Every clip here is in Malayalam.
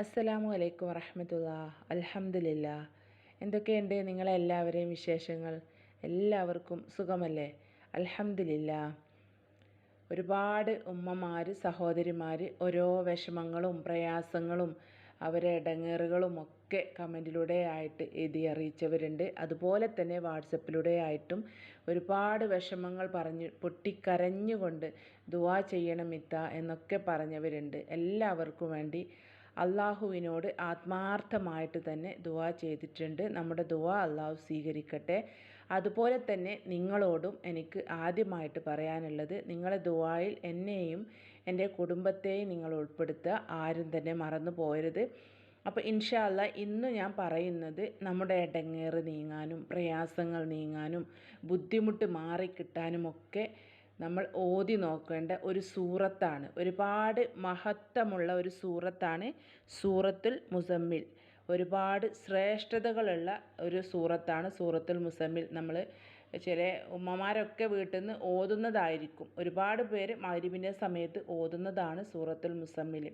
അസ്സലാമു അലൈക്കും വറഹമത്തുള്ള അൽഹംദുലില്ല എന്തൊക്കെയുണ്ട് നിങ്ങളെല്ലാവരെയും വിശേഷങ്ങൾ? എല്ലാവർക്കും സുഖമല്ലേ? അൽഹംദുലില്ല ഒരുപാട് ഉമ്മമാർ സഹോദരിമാർ ഓരോ വിഷമങ്ങളും പ്രയാസങ്ങളും അവരെ ഇടങ്ങേറുകളും ഒക്കെ കമന്റിലൂടെ ആയിട്ട് എഴുതി അറിയിച്ചവരുണ്ട്. അതുപോലെ തന്നെ വാട്സപ്പിലൂടെ ആയിട്ടും ഒരുപാട് വിഷമങ്ങൾ പറഞ്ഞ് പൊട്ടിക്കരഞ്ഞുകൊണ്ട് ദുവാ ചെയ്യണം ഇത്ത എന്നൊക്കെ പറഞ്ഞവരുണ്ട്. എല്ലാവർക്കും വേണ്ടി അള്ളാഹുവിനോട് ആത്മാർത്ഥമായിട്ട് തന്നെ ദുവാ ചെയ്തിട്ടുണ്ട്. നമ്മുടെ ദുവാ അള്ളാഹു സ്വീകരിക്കട്ടെ. അതുപോലെ തന്നെ നിങ്ങളോടും എനിക്ക് ആദ്യമായിട്ട് പറയാനുള്ളത് നിങ്ങളെ ദുവായിൽ എന്നെയും എന്റെ കുടുംബത്തെയും നിങ്ങൾ ഉൾപ്പെടുത്തുക. ആരും തന്നെ മറന്നു പോയരുത് അപ്പോൾ ഇൻഷാല്ല ഇന്ന് ഞാൻ പറയുന്നത് നമ്മുടെ ഇടങ്ങേറ് നീങ്ങാനും പ്രയാസങ്ങൾ നീങ്ങാനും ബുദ്ധിമുട്ട് മാറിക്കിട്ടാനുമൊക്കെ നമ്മൾ ഓതി നോക്കേണ്ട ഒരു സൂറത്താണ്. ഒരുപാട് മഹത്വമുള്ള ഒരു സൂറത്താണ് സൂറത്തുൽ മുസമ്മിൽ. ഒരുപാട് ശ്രേഷ്ഠതകളുള്ള ഒരു സൂറത്താണ് സൂറത്തുൽ മുസമ്മിൽ. നമ്മൾ ചില ഉമ്മമാരൊക്കെ വീട്ടിൽ നിന്ന് ഓതുന്നതായിരിക്കും. ഒരുപാട് പേര് മരുവിന്റെ സമയത്ത് ഓതുന്നതാണ് സൂറത്തുൽ മുസമ്മിൽ.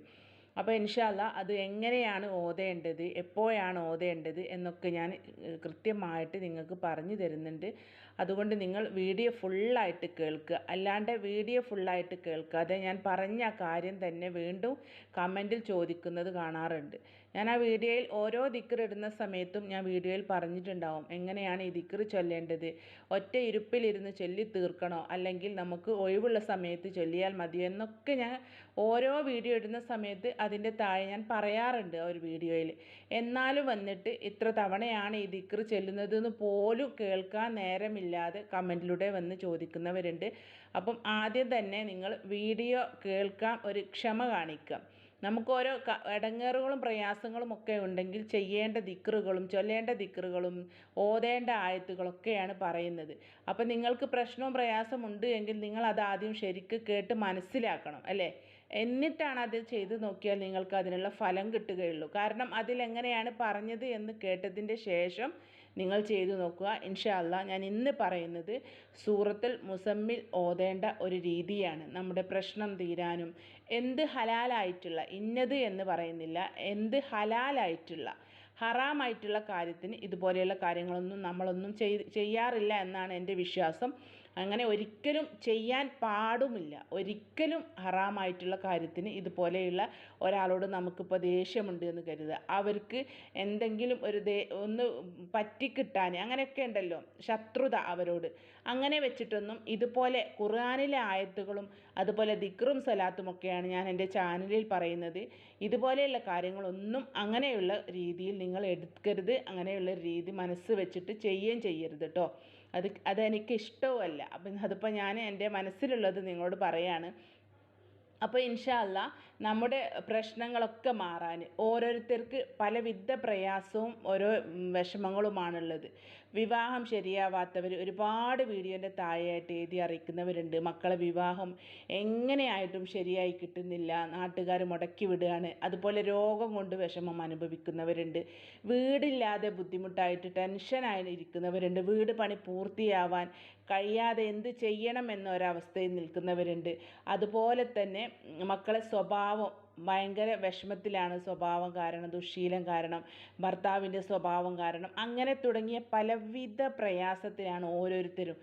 അപ്പോൾ ഇൻഷാല്ല അത് എങ്ങനെയാണ് ഓതേണ്ടത് എപ്പോഴാണ് ഓതേണ്ടത് എന്നൊക്കെ ഞാൻ കൃത്യമായിട്ട് നിങ്ങൾക്ക് പറഞ്ഞു തരുന്നുണ്ട്. അതുകൊണ്ട് നിങ്ങൾ വീഡിയോ ഫുള്ളായിട്ട് കേൾക്കുക. അല്ലാണ്ട് വീഡിയോ ഫുള്ളായിട്ട് കേൾക്കാതെ ഞാൻ പറഞ്ഞ കാര്യം തന്നെ വീണ്ടും കമന്റിൽ ചോദിക്കുന്നത് കാണാറുണ്ട്. ഞാൻ ആ വീഡിയോയിൽ ഓരോ ദിക്കറിടുന്ന സമയത്തും ഞാൻ വീഡിയോയിൽ പറഞ്ഞിട്ടുണ്ടാവും. എങ്ങനെയാണ് ഈ ദിക്കറ് ചൊല്ലേണ്ടത്? ഒറ്റ ഇരുപ്പിലിരുന്ന് ചൊല്ലി തീർക്കണോ? അല്ലെങ്കിൽ നമുക്ക് ഒഴിവുള്ള സമയത്ത് ചൊല്ലിയാൽ മതിയോ? എന്നൊക്കെ ഞാൻ ഓരോ വീഡിയോ ഇടുന്ന സമയത്ത് അതിന്റെ താഴെ ഞാൻ പറയാറുണ്ട് ആ ഒരു വീഡിയോയിൽ. എന്നാലും വന്നിട്ട് ഇത്ര തവണയാണ് ഈ ദിക്ർ ചെല്ലുന്നതെന്ന് പോലും കേൾക്കാൻ നേരമില്ലാതെ കമന്റിലൂടെ വന്ന് ചോദിക്കുന്നവരുണ്ട്. അപ്പം ആദ്യം തന്നെ നിങ്ങൾ വീഡിയോ കേൾക്കാൻ ഒരു ക്ഷമ കാണിക്കുക നമുക്ക് ഓരോ ഇടങ്ങേറുകളും പ്രയാസങ്ങളും ഒക്കെ ഉണ്ടെങ്കിൽ ചെയ്യേണ്ട ദിക്റുകളും ചൊല്ലേണ്ട ദിക്റുകളും ഓതേണ്ട ആയത്തുകളൊക്കെയാണ് പറയുന്നത്. അപ്പം നിങ്ങൾക്ക് പ്രശ്നവും പ്രയാസം ഉണ്ട് എങ്കിൽ നിങ്ങൾ അത് ആദ്യം ശരിക്ക് കേട്ട് മനസ്സിലാക്കണം അല്ലേ? എന്നിട്ടാണ് അത് ചെയ്ത് നോക്കിയാൽ നിങ്ങൾക്ക് അതിനുള്ള ഫലം കിട്ടുകയുള്ളൂ. കാരണം അതിലെങ്ങനെയാണ് പറഞ്ഞത് എന്ന് കേട്ടതിന്റെ ശേഷം നിങ്ങൾ ചെയ്തു നോക്കുക. ഇൻഷാല്ല ഞാൻ ഇന്ന് പറയുന്നത് സൂറത്തിൽ മുസമ്മിൽ ഓതേണ്ട ഒരു രീതിയാണ്. നമ്മുടെ പ്രശ്നം തീരാനും എന്ത് ഹലാലായിട്ടുള്ള ഇന്നത് എന്ന് പറയുന്നില്ല എന്ത് ഹലാലായിട്ടുള്ള ഹറാമായിട്ടുള്ള കാര്യത്തിന് ഇതുപോലെയുള്ള കാര്യങ്ങളൊന്നും നമ്മളൊന്നും ചെയ് ചെയ്യാറില്ല എന്നാണ് എന്റെ വിശ്വാസം. അങ്ങനെ ഒരിക്കലും ചെയ്യാൻ പാടുമില്ല. ഒരിക്കലും ഹറാമായിട്ടുള്ള കാര്യത്തിന് ഇതുപോലെയുള്ള ഒരാളോട് നമുക്കിപ്പോൾ ദേഷ്യമുണ്ട് എന്ന് കരുതുക. അവർക്ക് എന്തെങ്കിലും ഒരു ദേ ഒന്ന് പറ്റിക്കിട്ടാൻ അങ്ങനെയൊക്കെ ഉണ്ടല്ലോ. ശത്രുത അവരോട്. അങ്ങനെ വെച്ചിട്ടൊന്നും ഇതുപോലെ ഖുർആാനിലെ ആയത്തുകളും അതുപോലെ ദിക്റും സലാത്തും ഒക്കെയാണ് ഞാൻ എന്റെ ചാനലിൽ പറയുന്നത്. ഇതുപോലെയുള്ള കാര്യങ്ങളൊന്നും അങ്ങനെയുള്ള രീതിയിൽ നിങ്ങൾ എടുക്കരുത്. അങ്ങനെയുള്ള രീതി മനസ്സ് വെച്ചിട്ട് ചെയ്യുകയും ചെയ്യരുത് കേട്ടോ അത് അതെനിക്ക് ഇഷ്ടവുമല്ല. അപ്പം അതിപ്പോൾ ഞാൻ എന്റെ മനസ്സിലുള്ളത് നിങ്ങളോട് പറയാണ്. അപ്പോൾ ഇൻഷാല്ല നമ്മുടെ പ്രശ്നങ്ങളൊക്കെ മാറാൻ ഓരോരുത്തർക്ക് പലവിധ പ്രയാസവും ഓരോ വിഷമങ്ങളുമാണുള്ളത്. വിവാഹം ശരിയാവാത്തവർ ഒരുപാട് വീഡിയോന്റെ താഴെയായിട്ട് എഴുതി അറിയിക്കുന്നവരുണ്ട്. മക്കളെ വിവാഹം എങ്ങനെയായിട്ടും ശരിയായി കിട്ടുന്നില്ല. നാട്ടുകാർ മുടക്കി വിടുകയാണ്. അതുപോലെ രോഗം കൊണ്ട് വിഷമം അനുഭവിക്കുന്നവരുണ്ട്. വീടില്ലാതെ ബുദ്ധിമുട്ടായിട്ട് ടെൻഷനായി ഇരിക്കുന്നവരുണ്ട്. വീട് പണി പൂർത്തിയാവാൻ കഴിയാതെ എന്ത് ചെയ്യണം എന്നൊരവസ്ഥയിൽ നിൽക്കുന്നവരുണ്ട്. അതുപോലെ തന്നെ മക്കളെ സ്വഭാവം ഭയങ്കര വിഷമത്തിലാണ് സ്വഭാവം കാരണം ദുശ്ശീലം കാരണം ഭർത്താവിന്റെ സ്വഭാവം കാരണം. അങ്ങനെ തുടങ്ങിയ പലവിധ പ്രയാസത്തിലാണ് ഓരോരുത്തരും.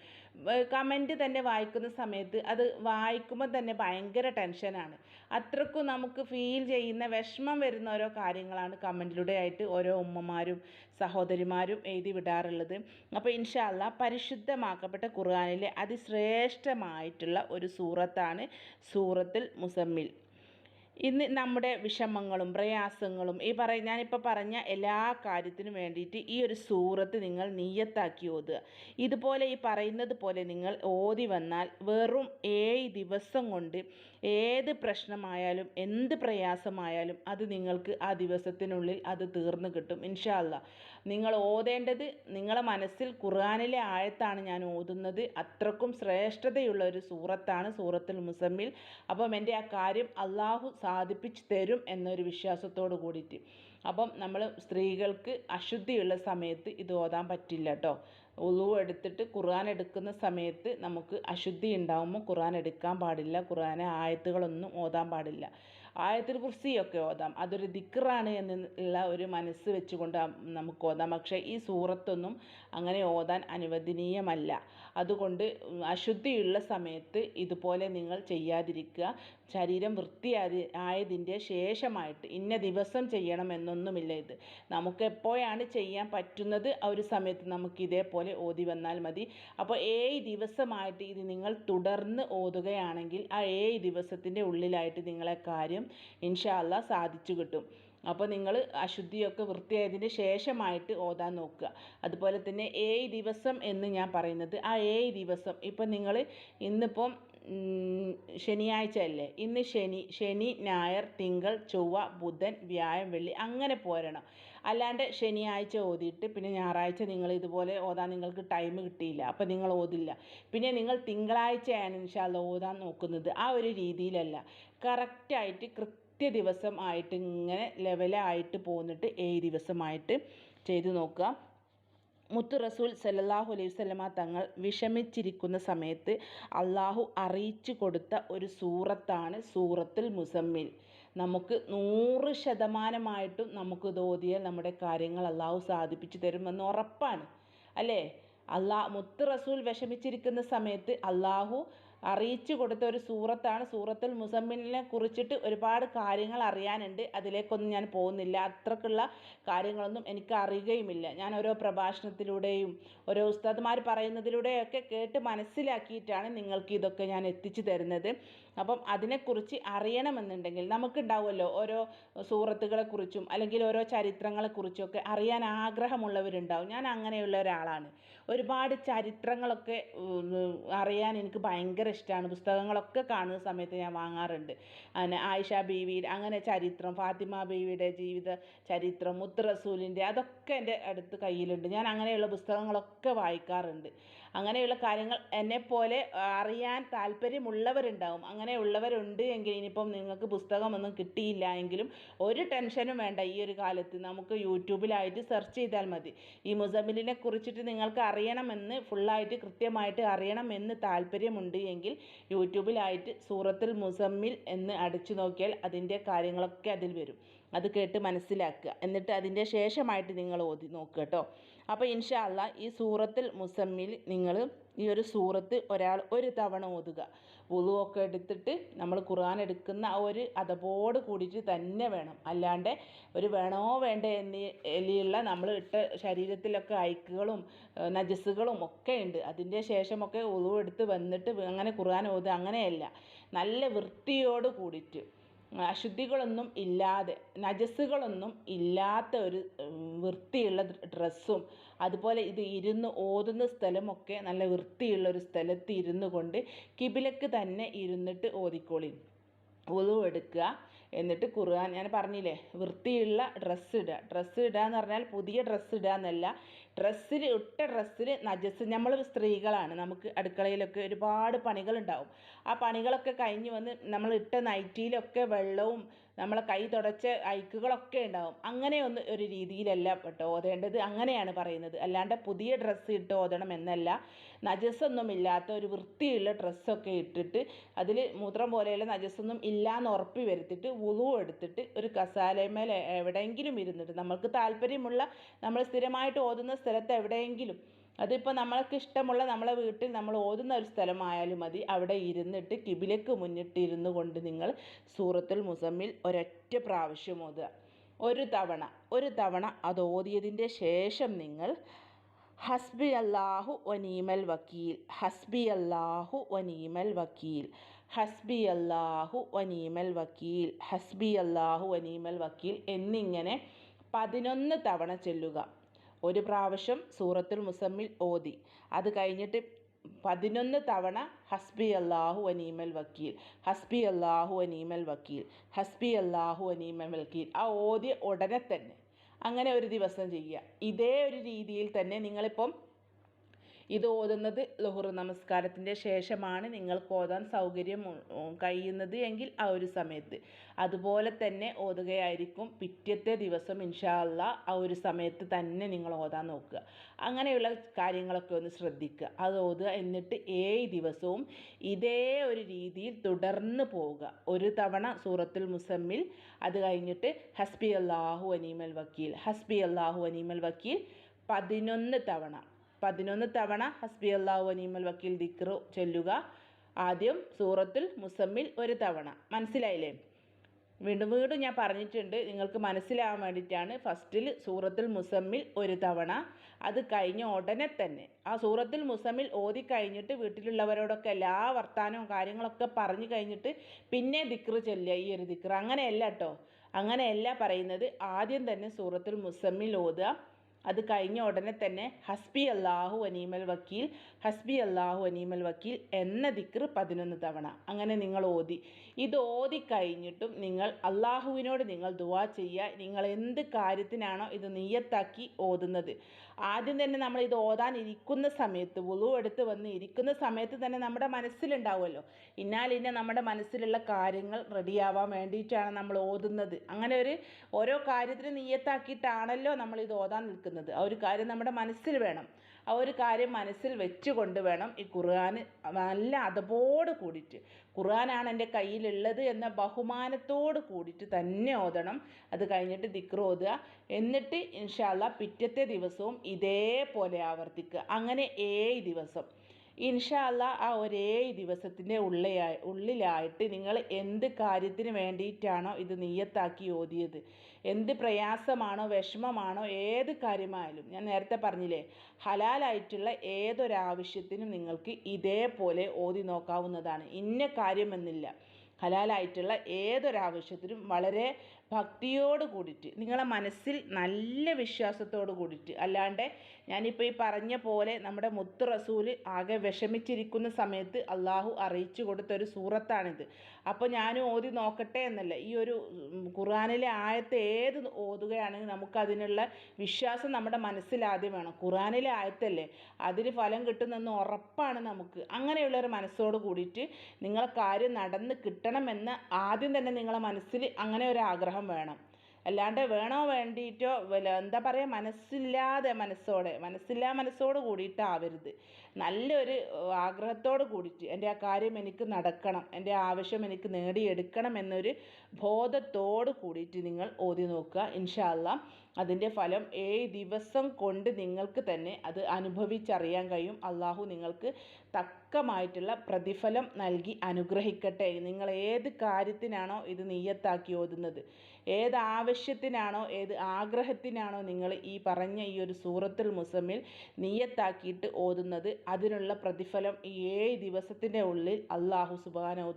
കമന്റ് തന്നെ വായിക്കുന്ന സമയത്ത് അത് വായിക്കുമ്പോൾ തന്നെ ഭയങ്കര ടെൻഷനാണ് അത്രക്കും നമുക്ക് ഫീൽ ചെയ്യുന്ന വിഷമം വരുന്ന ഓരോ കാര്യങ്ങളാണ് കമന്റിലൂടെ ആയിട്ട് ഓരോ ഉമ്മമാരും സഹോദരിമാരും എഴുതി വിടാറുള്ളത്. അപ്പോൾ ഇൻഷാല്ല പരിശുദ്ധമാക്കപ്പെട്ട ഖുർആാനിലെ അതിശ്രേഷ്ഠമായിട്ടുള്ള ഒരു സൂറത്താണ് സൂറത്തുൽ മുസമ്മിൽ. ഇന്ന് നമ്മുടെ വിഷമങ്ങളും പ്രയാസങ്ങളും ഈ പറ ഞാനിപ്പോൾ പറഞ്ഞ എല്ലാ കാര്യത്തിനും വേണ്ടിയിട്ട് ഈ ഒരു സൂറത്ത് നിങ്ങൾ നീയത്താക്കി ഓതുക. ഇതുപോലെ ഈ പറയുന്നത് പോലെ നിങ്ങൾ ഓതി വന്നാൽ വെറും ഏഴ് ദിവസം കൊണ്ട് ഏത് പ്രശ്നമായാലും എന്ത് പ്രയാസമായാലും അത് നിങ്ങൾക്ക് ആ ദിവസത്തിനുള്ളിൽ അത് തീർന്നു കിട്ടും ഇൻഷാല്ല നിങ്ങൾ ഓതേണ്ടത് നിങ്ങളെ മനസ്സിൽ ഖുർആാനിലെ ആയത്താണ് ഞാൻ ഓതുന്നത്. അത്രക്കും ശ്രേഷ്ഠതയുള്ള ഒരു സൂറത്താണ് സൂറത്തുൽ മുസമ്മിൽ. അപ്പം എന്റെ ആ കാര്യം അള്ളാഹു സാധിപ്പിച്ച് തരും എന്നൊരു വിശ്വാസത്തോട് കൂടിയിട്ട്. അപ്പം നമ്മൾ സ്ത്രീകൾക്ക് അശുദ്ധിയുള്ള സമയത്ത് ഇത് ഓതാൻ പറ്റില്ല കേട്ടോ. ഉളു എടുത്തിട്ട് ഖുർആൻ എടുക്കുന്ന സമയത്ത് നമുക്ക് അശുദ്ധി ഉണ്ടാകുമ്പോൾ ഖുർആൻ എടുക്കാൻ പാടില്ല. ഖുർആനെ ആയത്തുകളൊന്നും ഓതാൻ പാടില്ല. ആയത്തിൽ കുർസിയൊക്കെ ഓതാം. അതൊരു ദിക്റാണ് എന്നുള്ള ഒരു മനസ്സ് വെച്ചുകൊണ്ട് നമുക്ക് ഓതാം. പക്ഷേ ഈ സൂറത്തൊന്നും അങ്ങനെ ഓതാൻ അനുവദനീയമല്ല. അതുകൊണ്ട് അശുദ്ധിയുള്ള സമയത്ത് ഇതുപോലെ നിങ്ങൾ ചെയ്യാതിരിക്കുക. ശരീരം വൃത്തിയാതി ആയതിന്റെ ശേഷമായിട്ട് ഇന്ന ദിവസം ചെയ്യണമെന്നൊന്നുമില്ല ഇത്. നമുക്ക് എപ്പോഴാണ് ചെയ്യാൻ പറ്റുന്നത്? ആ ഒരു സമയത്ത് നമുക്ക് ഇതേപോലെ ഓതി വന്നാൽ മതി. അപ്പോൾ ഏഴ് ദിവസമായിട്ട് ഇത് നിങ്ങൾ തുടർന്ന് ഓതുകയാണെങ്കിൽ ആ ഏഴ് ദിവസത്തിന്റെ ഉള്ളിലായിട്ട് നിങ്ങളെ കാര്യം ഇൻഷാ അല്ലാ സാധിച്ചു കിട്ടും. അപ്പോൾ നിങ്ങൾ അശുദ്ധിയൊക്കെ വൃത്തിയായതിന് ശേഷമായിട്ട് ഓതാൻ നോക്കുക. അതുപോലെ തന്നെ ഏഴ് ദിവസം എന്ന് ഞാൻ പറയുന്നത് ആ ഏഴ് ദിവസം ഇപ്പം നിങ്ങൾ ഇന്നിപ്പം ശനിയാഴ്ച അല്ലേ? ഇന്ന് ശനി ശനി ഞായർ തിങ്കൾ ചൊവ്വ ബുധൻ വ്യാഴം വെള്ളി അങ്ങനെ പോരണം. അല്ലാണ്ട് ശനിയാഴ്ച ഓതിയിട്ട് പിന്നെ ഞായറാഴ്ച നിങ്ങൾ ഇതുപോലെ ഓതാൻ നിങ്ങൾക്ക് ടൈം കിട്ടിയില്ല. അപ്പോൾ നിങ്ങൾ ഓതില്ല. പിന്നെ നിങ്ങൾ തിങ്കളാഴ്ചയാണ് ഇൻഷാല്ല ഓതാൻ നോക്കുന്നത്. ആ ഒരു രീതിയിലല്ല. കറക്റ്റായിട്ട് കൃത്യ ദിവസം ആയിട്ട് ഇങ്ങനെ ലെവലായിട്ട് പോന്നിട്ട് ഏഴ് ദിവസമായിട്ട് ചെയ്തു നോക്കുക. മുത്തു റസൂൽ സല്ലല്ലാഹു അലൈഹി വസല്ലമ തങ്ങൾ വിഷമിച്ചിരിക്കുന്ന സമയത്ത് അള്ളാഹു അറിയിച്ചു കൊടുത്ത ഒരു സൂറത്താണ് സൂറത്തുൽ മുസമ്മിൽ. നമുക്ക് നൂറ് ശതമാനമായിട്ടും നമുക്ക് തോതിയാൽ നമ്മുടെ കാര്യങ്ങൾ അള്ളാഹു സാധിപ്പിച്ചു തരുമെന്ന് ഉറപ്പാണ്. അല്ലേ? അള്ളാ മുത്ത് റസൂൽ വിഷമിച്ചിരിക്കുന്ന സമയത്ത് അള്ളാഹു അറിയിച്ചു കൊടുത്ത ഒരു സൂറത്താണ്. സൂറത്തുൽ മുസമ്മിലിനെ കുറിച്ചിട്ട് ഒരുപാട് കാര്യങ്ങൾ അറിയാനുണ്ട്. അതിലേക്കൊന്നും ഞാൻ പോകുന്നില്ല. അത്രക്കുള്ള കാര്യങ്ങളൊന്നും എനിക്ക് അറിയുകയുമില്ല. ഞാൻ ഓരോ പ്രഭാഷണത്തിലൂടെയും ഓരോ ഉസ്താദ്മാർ പറയുന്നതിലൂടെയൊക്കെ കേട്ട് മനസ്സിലാക്കിയിട്ടാണ് നിങ്ങൾക്ക് ഇതൊക്കെ ഞാൻ എത്തിച്ചു തരുന്നത്. അപ്പം അതിനെക്കുറിച്ച് അറിയണമെന്നുണ്ടെങ്കിൽ നമുക്കുണ്ടാവുമല്ലോ ഓരോ സൂറത്തുകളെക്കുറിച്ചും അല്ലെങ്കിൽ ഓരോ ചരിത്രങ്ങളെക്കുറിച്ചൊക്കെ അറിയാൻ ആഗ്രഹമുള്ളവരുണ്ടാവും. ഞാൻ അങ്ങനെയുള്ള ഒരാളാണ്. ഒരുപാട് ചരിത്രങ്ങളൊക്കെ അറിയാൻ എനിക്ക് ഭയങ്കര ഇഷ്ടമാണ്. പുസ്തകങ്ങളൊക്കെ കാണുന്ന സമയത്ത് ഞാൻ വാങ്ങാറുണ്ട്. അങ്ങനെ ആയിഷ ബീവിയുടെ അങ്ങനെ ചരിത്രം ഫാത്തിമ ബീവിയുടെ ജീവിത ചരിത്രം മുത്ത് റസൂലിന്റെ അതൊക്കെ എന്റെ അടുത്ത് കയ്യിലുണ്ട്. ഞാൻ അങ്ങനെയുള്ള പുസ്തകങ്ങളൊക്കെ വായിക്കാറുണ്ട്. അങ്ങനെയുള്ള കാര്യങ്ങൾ എന്നെപ്പോലെ അറിയാൻ താല്പര്യമുള്ളവരുണ്ടാവും. അങ്ങനെയുള്ളവരുണ്ട് എങ്കിൽ ഇനിയിപ്പം നിങ്ങൾക്ക് പുസ്തകമൊന്നും കിട്ടിയില്ല എങ്കിലും ഒരു ടെൻഷനും വേണ്ട ഈ ഒരു കാലത്ത്. നമുക്ക് യൂട്യൂബിലായിട്ട് സെർച്ച് ചെയ്താൽ മതി. ഈ മുസമ്മിലിനെ കുറിച്ചിട്ട് നിങ്ങൾക്ക് അറിയണമെന്ന് ഫുള്ളായിട്ട് കൃത്യമായിട്ട് അറിയണമെന്ന് താല്പര്യമുണ്ട് എങ്കിൽ യൂട്യൂബിലായിട്ട് സൂറത്തിൽ മുസമ്മിൽ എന്ന് അടിച്ചു നോക്കിയാൽ അതിന്റെ കാര്യങ്ങളൊക്കെ അതിൽ വരും. അത് കേട്ട് മനസ്സിലാക്കുക. എന്നിട്ട് അതിന്റെ ശേഷമായിട്ട് നിങ്ങൾ ഓതി നോക്കുക കേട്ടോ. അപ്പോൾ ഇൻഷാ അല്ലാ ഈ സൂറത്തിൽ മുസമ്മിൽ നിങ്ങൾ ഈ ഒരു സൂറത്ത് ഒരാൾ ഒരു തവണ ഓതുക. വുളുവൊക്കെ എടുത്തിട്ട് നമ്മൾ ഖുർആൻ എടുക്കുന്ന ആ ഒരു അതപോട് കൂടിയിട്ട് തന്നെ വേണം. അല്ലാണ്ട് ഒരു വേണോ വേണ്ടേ എന്നിലുള്ള നമ്മൾ ഇട്ട ശരീരത്തിലൊക്കെ ഐക്കുകളും നജസ്സുകളും ഒക്കെ ഉണ്ട്. അതിന്റെ ശേഷമൊക്കെ ഉളുവെടുത്ത് വന്നിട്ട് അങ്ങനെ ഖുർആൻ ഓതുക അങ്ങനെയല്ല. നല്ല വൃത്തിയോട് കൂടിയിട്ട് അശുദ്ധികളൊന്നും ഇല്ലാതെ നജസ്സുകളൊന്നും ഇല്ലാത്ത ഒരു വൃത്തിയുള്ള ഡ്രസ്സും അതുപോലെ ഇത് ഇരുന്ന് ഓതുന്ന സ്ഥലമൊക്കെ നല്ല വൃത്തിയുള്ള ഒരു സ്ഥലത്ത് ഇരുന്നു കൊണ്ട് കിബിലക്ക് തന്നെ ഇരുന്നിട്ട് ഓതിക്കോളി. ഉളു എടുക്കുക. എന്നിട്ട് ഖുർആൻ ഞാൻ പറഞ്ഞില്ലേ വൃത്തിയുള്ള ഡ്രസ്സ് ഇടുക. ഡ്രസ്സ് ഇടുക എന്ന് പറഞ്ഞാൽ പുതിയ ഡ്രസ്സ് ഇടുക എന്നല്ല ഡ്രസ്സിൽ ഇട്ട ഡ്രസ്സിൽ നജസ്. നമ്മൾ സ്ത്രീകളാണ്. നമുക്ക് അടുക്കളയിലൊക്കെ ഒരുപാട് പണികളുണ്ടാവും. ആ പണികളൊക്കെ കഴിഞ്ഞ് വന്ന് നമ്മൾ ഇട്ട നൈറ്റിയിലൊക്കെ വെള്ളവും നമ്മളെ കൈ തുടച്ച അഴുക്കുകളൊക്കെ ഉണ്ടാവും. അങ്ങനെ ഒന്ന് ഒരു രീതിയിലല്ല കേട്ടോ ഓതേണ്ടത്. അങ്ങനെയാണ് പറയുന്നത്. അല്ലാണ്ട് പുതിയ ഡ്രസ്സ് ഇട്ട് ഓതണം എന്നല്ല. നജസ്സൊന്നും ഇല്ലാത്ത ഒരു വൃത്തിയുള്ള ഡ്രസ്സൊക്കെ ഇട്ടിട്ട് അതിൽ മൂത്രം പോലെയുള്ള നജസ്സൊന്നും ഇല്ലയെന്ന് ഉറപ്പി വരുത്തിയിട്ട് വുളു എടുത്തിട്ട് ഒരു കസാലയമേൽ എവിടെയെങ്കിലും ഇരുന്നിട്ട് നമ്മൾക്ക് താല്പര്യമുള്ള നമ്മൾ സ്ഥിരമായിട്ട് ഓതുന്ന സ്ഥലത്ത് എവിടെയെങ്കിലും അതിപ്പോൾ നമ്മൾക്ക് ഇഷ്ടമുള്ള നമ്മളെ വീട്ടിൽ നമ്മൾ ഓതുന്ന ഒരു സ്ഥലമായാലും മതി. അവിടെ ഇരുന്നിട്ട് കിബിലക്ക് മുന്നിട്ട് ഇരുന്നു കൊണ്ട് നിങ്ങൾ സൂറത്തുൽ മുസമ്മിൽ ഒരൊറ്റ പ്രാവശ്യം ഓതുക. ഒരു തവണ ഒരു തവണ അത് ഓതിയതിന്റെ ശേഷം നിങ്ങൾ ഹസ്ബി അല്ലാഹു വനീമൽ വക്കീൽ ഹസ്ബി അല്ലാഹു വനീമൽ വക്കീൽ ഹസ്ബി അല്ലാഹു വനീമൽ വക്കീൽ ഹസ്ബി അല്ലാഹു വനീമൽ വക്കീൽ എന്നിങ്ങനെ പതിനൊന്ന് തവണ ചൊല്ലുക. ഒരു പ്രാവശ്യം സൂറത്തുൽ മുസമ്മിൽ ഓതി. അത് കഴിഞ്ഞിട്ട് പതിനൊന്ന് തവണ ഹസ്ബി അള്ളാഹു അനീമൽ വക്കീൽ ഹസ്ബി അള്ളാഹു അനീമൽ വക്കീൽ ഹസ്ബി അള്ളാഹു അനീമൽ വക്കീൽ. ആ ഓതിയ ഉടനെ തന്നെ. അങ്ങനെ ഒരു ദിവസം ചെയ്യുക. ഇതേ ഒരു രീതിയിൽ തന്നെ നിങ്ങളിപ്പം ഇത് ഓതുന്നത് ലുഹുർ നമസ്കാരത്തിന്റെ ശേഷമാണ് നിങ്ങൾക്ക് ഓതാൻ സൗകര്യം കഴിയുന്നത് എങ്കിൽ ആ ഒരു സമയത്ത്. അതുപോലെ തന്നെ ഓതുകയായിരിക്കും പിറ്റത്തെ ദിവസം ഇൻഷാ അല്ലാ ആ ഒരു സമയത്ത് തന്നെ നിങ്ങൾ ഓതാൻ നോക്കുക. അങ്ങനെയുള്ള കാര്യങ്ങളൊക്കെ ഒന്ന് ശ്രദ്ധിക്കുക. അത് ഓതുക എന്നിട്ട് ഏഴ് ദിവസവും ഇതേ ഒരു രീതിയിൽ തുടർന്ന് പോവുക. ഒരു തവണ സൂറത്തുൽ മുസമ്മിൽ അത് കഴിഞ്ഞിട്ട് ഹസ്ബി അള്ളാഹു അനീമൽ വക്കീൽ ഹസ്ബി അള്ളാഹു അനീമൽ വക്കീൽ പതിനൊന്ന് തവണ പതിനൊന്ന് തവണ ഹസ്ബി അല്ലാഹു അനീമൽ വക്കീൽ ദിക്റു ചൊല്ലുക. ആദ്യം സൂറത്തുൽ മുസമ്മിൽ ഒരു തവണ. മനസ്സിലായില്ലേ? വീണ്ടും വീണ്ടും ഞാൻ പറഞ്ഞിട്ടുണ്ട്. നിങ്ങൾക്ക് മനസ്സിലാവാൻ വേണ്ടിയിട്ടാണ് ഫസ്റ്റിൽ സൂറത്തുൽ മുസമ്മിൽ ഒരു തവണ. അത് കഴിഞ്ഞ ഉടനെ തന്നെ. ആ സൂറത്തുൽ മുസമ്മിൽ ഓതി കഴിഞ്ഞിട്ട് വീട്ടിലുള്ളവരോടൊക്കെ എല്ലാ വർത്താനവും കാര്യങ്ങളൊക്കെ പറഞ്ഞു കഴിഞ്ഞിട്ട് പിന്നെ ദിക്റ് ചെല്ലുക. ഈ ഒരു ദിക്റ്. അങ്ങനെയല്ല കേട്ടോ അങ്ങനെയല്ല പറയുന്നത്. ആദ്യം തന്നെ സൂറത്തുൽ മുസമ്മിൽ ഓതുക. അത് കഴിഞ്ഞ ഉടനെ തന്നെ ഹസ്ബി അള്ളാഹു അനീമൽ വക്കീൽ ഹസ്ബി അള്ളാഹു അനീമൽ വക്കീൽ എന്ന ദിക്ർ പതിനൊന്ന് തവണ. അങ്ങനെ നിങ്ങൾ ഓതി. ഇത് ഓതി കഴിഞ്ഞിട്ടും നിങ്ങൾ അള്ളാഹുവിനോട് നിങ്ങൾ ദുവാ ചെയ്യുക. നിങ്ങൾ എന്ത് കാര്യത്തിനാണോ ഇത് നീയത്താക്കി ഓതുന്നത്. ആദ്യം തന്നെ നമ്മൾ ഇത് ഓതാൻ ഇരിക്കുന്ന സമയത്ത് വുളു എടുത്ത് വന്ന് ഇരിക്കുന്ന സമയത്ത് തന്നെ നമ്മുടെ മനസ്സിലുണ്ടാവുമല്ലോ. ഇന്നാലിന്ന നമ്മുടെ മനസ്സിലുള്ള കാര്യങ്ങൾ റെഡിയാവാൻ വേണ്ടിയിട്ടാണ് നമ്മൾ ഓതുന്നത്. അങ്ങനെ ഒരു ഓരോ കാര്യത്തിന് നീയത്താക്കിയിട്ടാണല്ലോ നമ്മൾ ഇത് ഓതാൻ നിൽക്കുന്നത്. ആ ഒരു കാര്യം നമ്മുടെ മനസ്സിൽ വേണം. ആ ഒരു കാര്യം മനസ്സിൽ വെച്ചുകൊണ്ട് വേണം ഈ ഖുർആൻ നല്ല അതപോട് കൂടിയിട്ട്. ഖുർആനാണ് എന്റെ കയ്യിലുള്ളത് എന്ന ബഹുമാനത്തോട് കൂടിയിട്ട് തന്നെ ഓതണം. അത് കഴിഞ്ഞിട്ട് ദിക്ർ ഓതുക. എന്നിട്ട് ഇൻഷാല്ല പിറ്റത്തെ ദിവസവും ഇതേപോലെ ആവർത്തിക്കുക. അങ്ങനെ ഏഴ് ദിവസം. ഇൻഷാല്ല ആ ഒരേ ദിവസത്തിന്റെ ഉള്ളിലായി ഉള്ളിലായിട്ട് നിങ്ങൾ എന്ത് കാര്യത്തിന് വേണ്ടിയിട്ടാണോ ഇത് നീയത്താക്കി ഓതിയത്? എന്ത് പ്രയാസമാണോ വിഷമമാണോ ഏത് കാര്യമായാലും ഞാൻ നേരത്തെ പറഞ്ഞില്ലേ ഹലാലായിട്ടുള്ള ഏതൊരാവശ്യത്തിനും നിങ്ങൾക്ക് ഇതേപോലെ ഓതി നോക്കാവുന്നതാണ്. ഇന്ന കാര്യമെന്നില്ല. ഹലാലായിട്ടുള്ള ഏതൊരാവശ്യത്തിനും വളരെ ഭക്തിയോട് കൂടിയിട്ട് നിങ്ങളുടെ മനസ്സിൽ നല്ല വിശ്വാസത്തോട് കൂടിയിട്ട് അല്ലാണ്ട് ഞാനിപ്പോൾ ഈ പറഞ്ഞ പോലെ നമ്മുടെ മുത്ത് റസൂൽ ആകെ വിഷമിച്ചിരിക്കുന്ന സമയത്ത് അള്ളാഹു അറിയിച്ചു കൊടുത്തൊരു സൂറത്താണിത്. അപ്പോൾ ഞാനും ഓതി നോക്കട്ടെ എന്നല്ല ഈ ഒരു ഖുറാനിലെ ആയത്ത് ഏത് ഓതുകയാണെങ്കിൽ നമുക്കതിനുള്ള വിശ്വാസം നമ്മുടെ മനസ്സിൽ ആദ്യം വേണം. ഖുറാനിലെ ആയത്തല്ലേ അതിന് ഫലം കിട്ടുന്നെന്ന് ഉറപ്പാണ് നമുക്ക്. അങ്ങനെയുള്ളൊരു മനസ്സോട് കൂടിയിട്ട് നിങ്ങളെ കാര്യം നടന്ന് കിട്ടണമെന്ന് ആദ്യം തന്നെ നിങ്ങളെ മനസ്സിൽ അങ്ങനെ ഒരു ആഗ്രഹം വേണം. അല്ലാണ്ട് വേണോ വേണ്ടിയിട്ടോ വല്ല എന്താ പറയുക മനസ്സില്ലാതെ മനസ്സോടെ മനസ്സില്ലാ മനസ്സോട് കൂടിയിട്ടാവരുത്. നല്ലൊരു ആഗ്രഹത്തോട് കൂടിയിട്ട് എന്റെ ആ കാര്യം എനിക്ക് നടക്കണം എന്റെ ആവശ്യം എനിക്ക് നേടിയെടുക്കണം എന്നൊരു ബോധത്തോട് കൂടിയിട്ട് നിങ്ങൾ ഓതി നോക്കുക. ഇൻഷാ അല്ലാ അതിന്റെ ഫലം ഏഴ് ദിവസം കൊണ്ട് നിങ്ങൾക്ക് തന്നെ അത് അനുഭവിച്ചറിയാൻ കഴിയും. അള്ളാഹു നിങ്ങൾക്ക് തക്കമായിട്ടുള്ള പ്രതിഫലം നൽകി അനുഗ്രഹിക്കട്ടെ. നിങ്ങൾ ഏത് കാര്യത്തിനാണോ ഇത് നീയത്താക്കി ഓതുന്നത്. ഏത് ആവശ്യത്തിനാണോ ഏത് ആഗ്രഹത്തിനാണോ നിങ്ങൾ ഈ പറഞ്ഞ ഈ ഒരു സൂറത്തുൽ മുസമ്മിൽ നീയത്താക്കിയിട്ട് ഓതുന്നത്. അതിനുള്ള പ്രതിഫലം ഈ ഏഴ് ദിവസത്തിന്റെ ഉള്ളിൽ അള്ളാഹു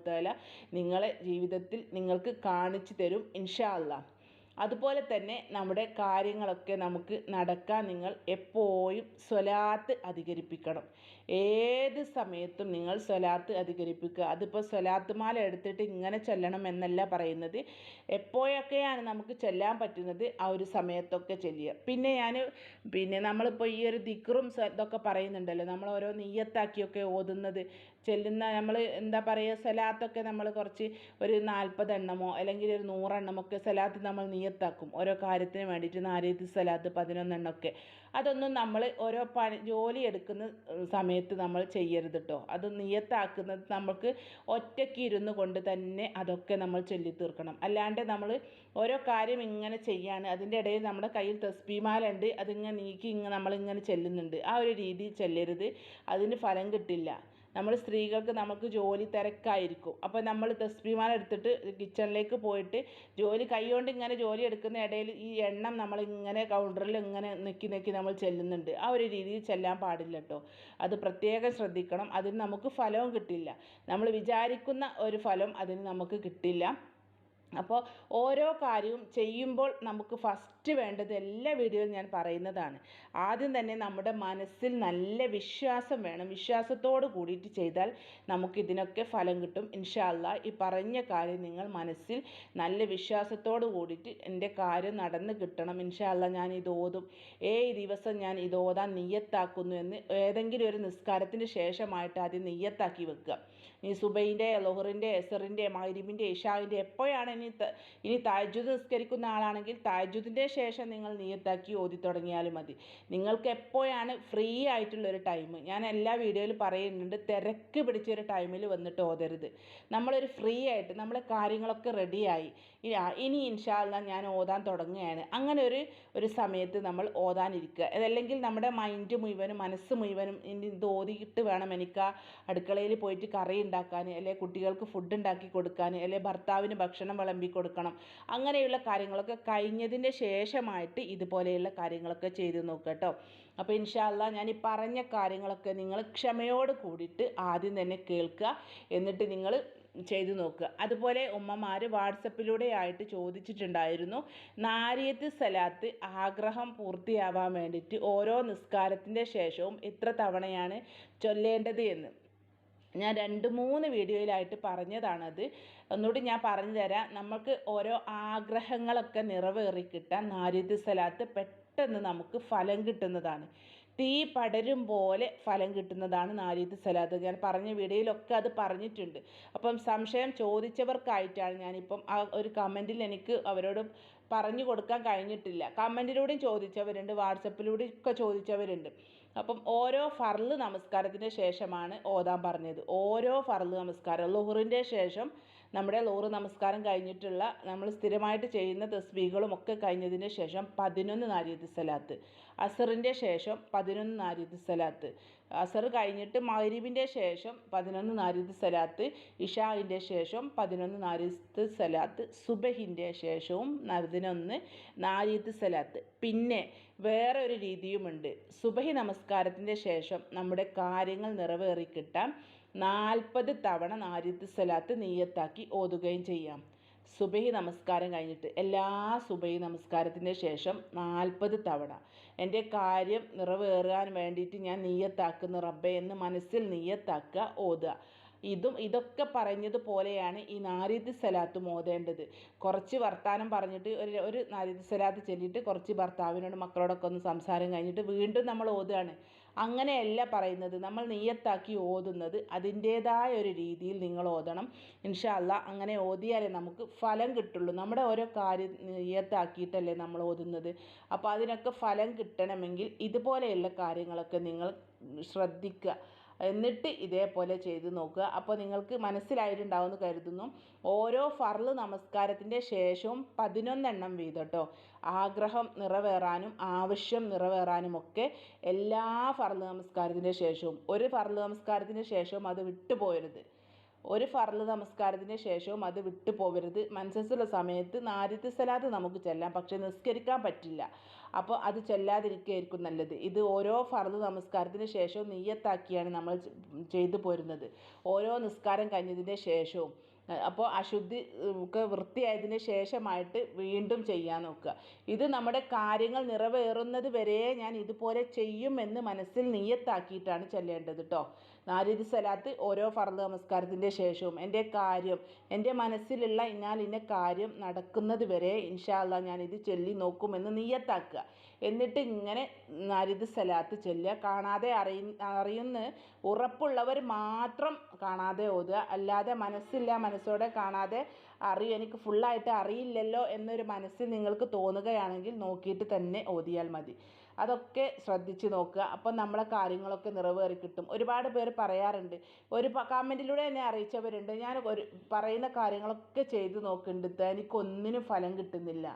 താല നിങ്ങളെ ജീവിതത്തിൽ നിങ്ങൾക്ക് കാണിച്ചു തരും ഇൻഷാ അല്ലാ അതുപോലെ തന്നെ നമ്മുടെ കാര്യങ്ങളൊക്കെ നമുക്ക് നടക്കാൻ നിങ്ങൾ എപ്പോഴും സ്വലാത്ത് അധികരിപ്പിക്കണം. ഏത് സമയത്തും നിങ്ങൾ സ്വലാത്ത് അധികരിപ്പിക്കുക. അതിപ്പോൾ സ്വലാത്ത് മാല എടുത്തിട്ട് ഇങ്ങനെ ചൊല്ലണം എന്നല്ല പറയുന്നത്. എപ്പോഴൊക്കെയാണ് നമുക്ക് ചെല്ലാൻ പറ്റുന്നത്? ആ ഒരു സമയത്തൊക്കെ ചെല്ലുക. പിന്നെ ഞാൻ പിന്നെ നമ്മളിപ്പോൾ ഈ ഒരു ദിക്റും ഇതൊക്കെ പറയുന്നുണ്ടല്ലോ. നമ്മൾ ഓരോ നെയ്യത്താക്കിയൊക്കെ ഓതുന്നത്. ചെല്ലുന്ന നമ്മൾ എന്താ പറയുക സ്വലാത്തൊക്കെ നമ്മൾ കുറച്ച് ഒരു നാൽപ്പതെണ്ണമോ അല്ലെങ്കിൽ ഒരു നൂറെണ്ണമൊക്കെ സ്വലാത്ത് നമ്മൾ നീയത്താക്കും ഓരോ കാര്യത്തിന് വേണ്ടിയിട്ട് നാരീത്ത് സ്വലാത്ത് പതിനൊന്നെണ്ണമൊക്കെ. അതൊന്നും നമ്മൾ ഓരോ പണി ജോലി എടുക്കുന്ന ഏഹ്, സമയത്ത് നമ്മൾ ചെയ്യരുത് കേട്ടോ അത് നിയത്താക്കുന്നത് നമുക്ക് ഒറ്റയ്ക്ക് ഇരുന്ന് കൊണ്ട് തന്നെ അതൊക്കെ നമ്മൾ ചൊല്ലി തീർക്കണം അല്ലാണ്ട് നമ്മൾ ഓരോ കാര്യം ഇങ്ങനെ ചെയ്യാണ്. അതിന്റെ ഇടയിൽ നമ്മുടെ കയ്യിൽ തസ്ബീമാല ഉണ്ട് അതിങ്ങനെ നീക്കി ഇങ്ങനെ നമ്മളിങ്ങനെ ചെല്ലുന്നുണ്ട്. ആ ഒരു രീതിയിൽ ചെല്ലരുത്. അതിന് ഫലം കിട്ടില്ല. നമ്മൾ സ്ത്രീകൾക്ക് നമുക്ക് ജോലി തിരക്കായിരിക്കും. അപ്പോൾ നമ്മൾ തസ്ബീമാല എടുത്തിട്ട് കിച്ചണിലേക്ക് പോയിട്ട് ജോലി കൈകൊണ്ട് ഇങ്ങനെ ജോലി എടുക്കുന്ന ഇടയിൽ ഈ എണ്ണം നമ്മൾ ഇങ്ങനെ കൗണ്ടറിൽ ഇങ്ങനെ നെക്കി നെക്കി നമ്മൾ ചെല്ലുന്നുണ്ട്. ആ ഒരു രീതിയിൽ ചെല്ലാൻ പാടില്ല കേട്ടോ അത് പ്രത്യേകം ശ്രദ്ധിക്കണം. അതിന് നമുക്ക് ഫലവും കിട്ടില്ല. നമ്മൾ വിചാരിക്കുന്ന ഒരു ഫലം അതിന് നമുക്ക് കിട്ടില്ല. അപ്പോൾ ഓരോ കാര്യവും ചെയ്യുമ്പോൾ നമുക്ക് ഫസ്റ്റ് വേണ്ടത് എല്ലാ വീഡിയോയിലും ഞാൻ പറയുന്നതാണ്. ആദ്യം തന്നെ നമ്മുടെ മനസ്സിൽ നല്ല വിശ്വാസം വേണം. വിശ്വാസത്തോട് കൂടിയിട്ട് ചെയ്താൽ നമുക്ക് ഇതിനൊക്കെ ഫലം കിട്ടും. ഇൻഷാല്ല ഈ പറഞ്ഞ കാര്യം നിങ്ങൾ മനസ്സിൽ നല്ല വിശ്വാസത്തോട് കൂടിയിട്ട് എന്റെ കാര്യം നടന്ന് കിട്ടണം. ഇൻഷാല്ല ഞാൻ ഇത് ഓതും. ഏഴ് ദിവസം ഞാൻ ഇത് ഓതാൻ നിയ്യത്താക്കുന്നു എന്ന് ഏതെങ്കിലും ഒരു നിസ്കാരത്തിന് ശേഷമായിട്ട് ആദ്യം നെയ്യത്താക്കി വെക്കുക. ഈ സുബൈന്റെ ലൊഹറിന്റെ എസറിന്റെ മൈരിബിന്റെ ഇഷാവിന്റെ എപ്പോഴാണ് ഇനി ഇനി താജ്ജുദ് നിസ്കരിക്കുന്ന ആളാണെങ്കിൽ താജ്ജുദിന്റെ ശേഷം നിങ്ങൾ നീയത്താക്കി ഓതി തുടങ്ങിയാലും മതി. നിങ്ങൾക്ക് എപ്പോഴാണ് ഫ്രീ ആയിട്ടുള്ള ഒരു ടൈം ഞാൻ എല്ലാ വീഡിയോയിലും പറയുന്നുണ്ട് തിരക്ക് പിടിച്ചൊരു ടൈമിൽ വന്നിട്ട് ഓതരുത്. നമ്മളൊരു ഫ്രീ ആയിട്ട് നമ്മളെ കാര്യങ്ങളൊക്കെ റെഡിയായി ഇനി ഇൻഷാല്ല ഞാൻ ഓതാൻ തുടങ്ങുകയാണ്. അങ്ങനെ ഒരു ഒരു സമയത്ത് നമ്മൾ ഓതാനിരിക്കുക. അതല്ലെങ്കിൽ നമ്മുടെ മൈൻഡ് മുഴുവനും മനസ്സ് മുഴുവനും ഇനി ഇത് ഓതിയിട്ട് വേണം എനിക്ക് അടുക്കളയിൽ പോയിട്ട് കറി ഉണ്ടാക്കാൻ അല്ലെങ്കിൽ കുട്ടികൾക്ക് ഫുഡ് ഉണ്ടാക്കി കൊടുക്കാൻ അല്ലെങ്കിൽ ഭർത്താവിന് ഭക്ഷണം വിളമ്പി കൊടുക്കണം അങ്ങനെയുള്ള കാര്യങ്ങളൊക്കെ കഴിഞ്ഞതിന്റെ ശേഷമായിട്ട് ഇതുപോലെയുള്ള കാര്യങ്ങളൊക്കെ ചെയ്തു നോക്കുക കേട്ടോ. അപ്പോൾ ഇൻഷാല്ല ഞാൻ ഈ പറഞ്ഞ കാര്യങ്ങളൊക്കെ നിങ്ങൾ ക്ഷമയോട് കൂടിയിട്ട് ആദ്യം തന്നെ കേൾക്കുക എന്നിട്ട് നിങ്ങൾ ചെയ്തു നോക്കുക. അതുപോലെ ഉമ്മമാർ വാട്സപ്പിലൂടെ ആയിട്ട് ചോദിച്ചിട്ടുണ്ടായിരുന്നു നാരിയത്ത് സലാത്ത് ആഗ്രഹം പൂർത്തിയാവാൻ വേണ്ടിയിട്ട് ഓരോ നിസ്കാരത്തിന്റെ ശേഷവും എത്ര തവണയാണ് ചൊല്ലേണ്ടത് എന്ന്. ഞാൻ രണ്ട് മൂന്ന് വീഡിയോയിലായിട്ട് പറഞ്ഞതാണത്. ഒന്നുകൂടി ഞാൻ പറഞ്ഞു തരാം നമുക്ക് ഓരോ ആഗ്രഹങ്ങളൊക്കെ നിറവേറി കിട്ടാൻ നാരിയത്ത് സലാത്ത് പെട്ടെന്ന് നമുക്ക് ഫലം കിട്ടുന്നതാണ്. തീ പടരും പോലെ ഫലം കിട്ടുന്നതാണ് നാരീത്ത് സലാത്ത്. ഞാൻ പറഞ്ഞ വീഡിയോയിലൊക്കെ അത് പറഞ്ഞിട്ടുണ്ട്. അപ്പം സംശയം ചോദിച്ചവർക്കായിട്ടാണ് ഞാനിപ്പം ആ ഒരു കമന്റിൽ എനിക്ക് അവരോട് പറഞ്ഞു കൊടുക്കാൻ കഴിഞ്ഞിട്ടില്ല. കമന്റിലൂടെയും ചോദിച്ചവരുണ്ട്. വാട്സപ്പിലൂടെയും ഒക്കെ ചോദിച്ചവരുണ്ട്. അപ്പം ഓരോ ഫർൾ നമസ്കാരത്തിന് ശേഷമാണ് ഓതാൻ പറഞ്ഞത്. ഓരോ ഫർൾ നമസ്കാരം. ലുഹറിന്റെ ശേഷം നമ്മുടെ ലോറ് നമസ്കാരം കഴിഞ്ഞിട്ടുള്ള നമ്മൾ സ്ഥിരമായിട്ട് ചെയ്യുന്ന തസ്ബീകളും ഒക്കെ കഴിഞ്ഞതിന് ശേഷം പതിനൊന്ന് നാരിയത് സലാത്ത്. അസറിന്റെ ശേഷം പതിനൊന്ന് നാരിയത് സലാത്ത്. അസർ കഴിഞ്ഞിട്ട് മഗ്രിബിന്റെ ശേഷം പതിനൊന്ന് നാരിയത് സലാത്ത്. ഇഷാഹിന്റെ ശേഷം പതിനൊന്ന് നാരിയത്ത് സലാത്ത്. സുബഹിന്റെ ശേഷവും പതിനൊന്ന് നാരിയത്ത് സലാത്ത്. പിന്നെ വേറെ ഒരു രീതിയുമുണ്ട്. സുബഹി നമസ്കാരത്തിന്റെ ശേഷം നമ്മുടെ കാര്യങ്ങൾ നിറവേറി കിട്ടാൻ നാൽപ്പത് തവണ നാരിത്ത് സലാത്ത് നീയത്താക്കി ഓതുകയും ചെയ്യാം. സുബഹി നമസ്കാരം കഴിഞ്ഞിട്ട് എല്ലാ സുബഹി നമസ്കാരത്തിന്റെ ശേഷം നാൽപ്പത് തവണ. എന്റെ കാര്യം നിറവേറാൻ വേണ്ടിയിട്ട് ഞാൻ നീയത്താക്കുന്ന റബ്ബെ എന്ന് മനസ്സിൽ നീയത്താക്കുക ഓതുക. ഇതും ഇതൊക്കെ പറഞ്ഞതുപോലെയാണ് ഈ നാരിദ് സലാത്ത് ഓതേണ്ടത് കുറച്ച് വർത്താനം പറഞ്ഞിട്ട് ഒരു ഒരു നാരിദ് സലാത്ത് ചൊല്ലിയിട്ട് കുറച്ച് ഭർത്താവിനോട് മക്കളോടൊക്കെ ഒന്ന് സംസാരം കഴിഞ്ഞിട്ട് വീണ്ടും നമ്മൾ ഓതുകയാണ്. അങ്ങനെയല്ല പറയുന്നത്. നമ്മൾ നെയ്യത്താക്കി ഓതുന്നത് അതിന്റേതായ ഒരു രീതിയിൽ നിങ്ങൾ ഓതണം. ഇൻഷാല്ല അങ്ങനെ ഓതിയാലേ നമുക്ക് ഫലം കിട്ടുള്ളൂ. നമ്മുടെ ഓരോ കാര്യം നെയ്യത്താക്കിയിട്ടല്ലേ നമ്മൾ ഓതുന്നത്. അപ്പോൾ അതിനൊക്കെ ഫലം കിട്ടണമെങ്കിൽ ഇതുപോലെയുള്ള കാര്യങ്ങളൊക്കെ നിങ്ങൾ ശ്രദ്ധിക്കുക. എന്നിട്ട് ഇതേപോലെ ചെയ്ത് നോക്കുക. അപ്പോൾ നിങ്ങൾക്ക് മനസ്സിലായിട്ടുണ്ടാവുമെന്ന് കരുതുന്നു. ഓരോ ഫർൾ നമസ്കാരത്തിന്റെ ശേഷവും പതിനൊന്നെണ്ണം വീതട്ടോ. ആഗ്രഹം നിറവേറാനും ആവശ്യം നിറവേറാനുമൊക്കെ എല്ലാ ഫർൾ നമസ്കാരത്തിന്റെ ശേഷവും. ഒരു ഫർൾ നമസ്കാരത്തിന് ശേഷവും അത് വിട്ടുപോയരുത്. ഒരു ഫർൾ നമസ്കാരത്തിന് ശേഷവും അത് വിട്ടു പോകരുത് മനസ്സുള്ള സമയത്ത് നാരിത്ത് സലാത്ത് നമുക്ക് ചെല്ലാം. പക്ഷേ നിസ്കരിക്കാൻ പറ്റില്ല. അപ്പോൾ അത് ചെല്ലാതിരിക്കുകയായിരിക്കും നല്ലത്. ഇത് ഓരോ ഫർദ് നമസ്കാരത്തിന് ശേഷവും നെയ്യത്താക്കിയാണ് നമ്മൾ ചെയ്തു പോരുന്നത്. ഓരോ നിസ്കാരം കഴിഞ്ഞതിന് ശേഷവും. അപ്പോൾ അശുദ്ധി ഒക്കെ വൃത്തിയായതിന് ശേഷമായിട്ട് വീണ്ടും ചെയ്യാൻ നോക്കുക. ഇത് നമ്മുടെ കാര്യങ്ങൾ നിറവേറുന്നത് വരെ ഞാൻ ഇതുപോലെ ചെയ്യും എന്ന് മനസ്സിൽ നീയത്താക്കിയിട്ടാണ് ചെല്ലേണ്ടത് കേട്ടോ നാരിദ് സലാത്ത് ഓരോ ഫർദ് നമസ്കാരത്തിന്റെ ശേഷവും എന്റെ കാര്യം എന്റെ മനസ്സിലുള്ള ഞാൻ ഇന്ന കാര്യം നടക്കുന്നത് വരെ ഇൻഷാല്ല ഇത് ചൊല്ലി നോക്കുമെന്ന് നീയത്താക്കുക. എന്നിട്ട് ഇങ്ങനെ നാലിത് സലാത്ത് ചൊല്ലുക. കാണാതെ അറിയ അറിയുന്ന ഉറപ്പുള്ളവർ മാത്രം കാണാതെ ഓതുക. അല്ലാതെ മനസ്സില്ല മനസ്സോടെ കാണാതെ അറിയും എനിക്ക് ഫുള്ളായിട്ട് അറിയില്ലല്ലോ എന്നൊരു മനസ്സിൽ നിങ്ങൾക്ക് തോന്നുകയാണെങ്കിൽ നോക്കിയിട്ട് തന്നെ ഓതിയാൽ മതി. അതൊക്കെ ശ്രദ്ധിച്ച് നോക്കുക. അപ്പം നമ്മളെ കാര്യങ്ങളൊക്കെ നിറവേറി കിട്ടും. ഒരുപാട് പേര് പറയാറുണ്ട്. ഒരു കമന്റിലൂടെ എന്നെ അറിയിച്ചവരുണ്ട്. ഞാൻ ഒരു പറയുന്ന കാര്യങ്ങളൊക്കെ ചെയ്ത് നോക്കുന്നുണ്ട്. എനിക്കൊന്നിനും ഫലം കിട്ടുന്നില്ല.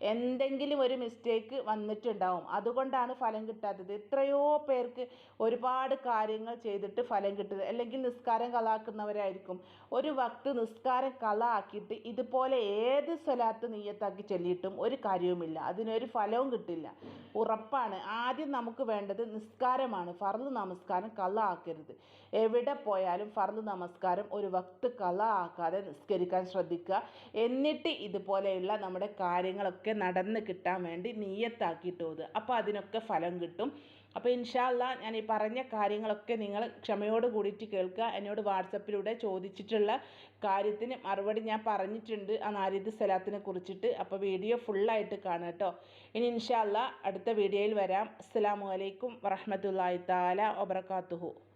എന്തെങ്കിലും ഒരു മിസ്റ്റേക്ക് വന്നിട്ടുണ്ടാവും. അതുകൊണ്ടാണ് ഫലം കിട്ടാത്തത്. എത്രയോ പേർക്ക് ഒരുപാട് കാര്യങ്ങൾ ചെയ്തിട്ട് ഫലം കിട്ടുന്നത്. അല്ലെങ്കിൽ നിസ്കാരം കളാക്കുന്നവരായിരിക്കും ഒരു വക്ത് നിസ്കാരം കള ആക്കിയിട്ട് ഇതുപോലെ ഏത് സ്വലാത്ത് നീയത്താക്കി ചൊല്ലിയിട്ടും ഒരു കാര്യവുമില്ല. അതിനൊരു ഫലവും കിട്ടില്ല. ഉറപ്പാണ്. ആദ്യം നമുക്ക് വേണ്ടത് നിസ്കാരമാണ്. ഫർദ് നമസ്കാരം കള ആക്കരുത് എവിടെ പോയാലും ഫർദ് നമസ്കാരം ഒരു വക്ത് കള ആക്കാതെ നിസ്കരിക്കാൻ ശ്രദ്ധിക്കുക. എന്നിട്ട് ഇതുപോലെയുള്ള നമ്മുടെ കാര്യങ്ങളൊക്കെ നടന്ന് കിട്ടാൻ വേണ്ടി നീയത്താക്കിയിട്ട് ഓതുക അപ്പോൾ അതിനൊക്കെ ഫലം കിട്ടും. അപ്പോൾ ഇൻഷാല്ല ഞാൻ ഈ പറഞ്ഞ കാര്യങ്ങളൊക്കെ നിങ്ങൾ ക്ഷമയോട് കൂടിയിട്ട് കേൾക്കുക. എന്നോട് വാട്സപ്പിലൂടെ ചോദിച്ചിട്ടുള്ള കാര്യത്തിന് മറുപടി ഞാൻ പറഞ്ഞിട്ടുണ്ട്. ആ നാരിദ് സലാത്തിനെ കുറിച്ചിട്ട്. അപ്പോൾ വീഡിയോ ഫുള്ളായിട്ട് കാണുക കേട്ടോ ഇനി ഇൻഷാല്ല അടുത്ത വീഡിയോയിൽ വരാം. അസ്സാം വലൈക്കും വറഹമത്തല്ലാ താല വബർക്കാത്തുഹു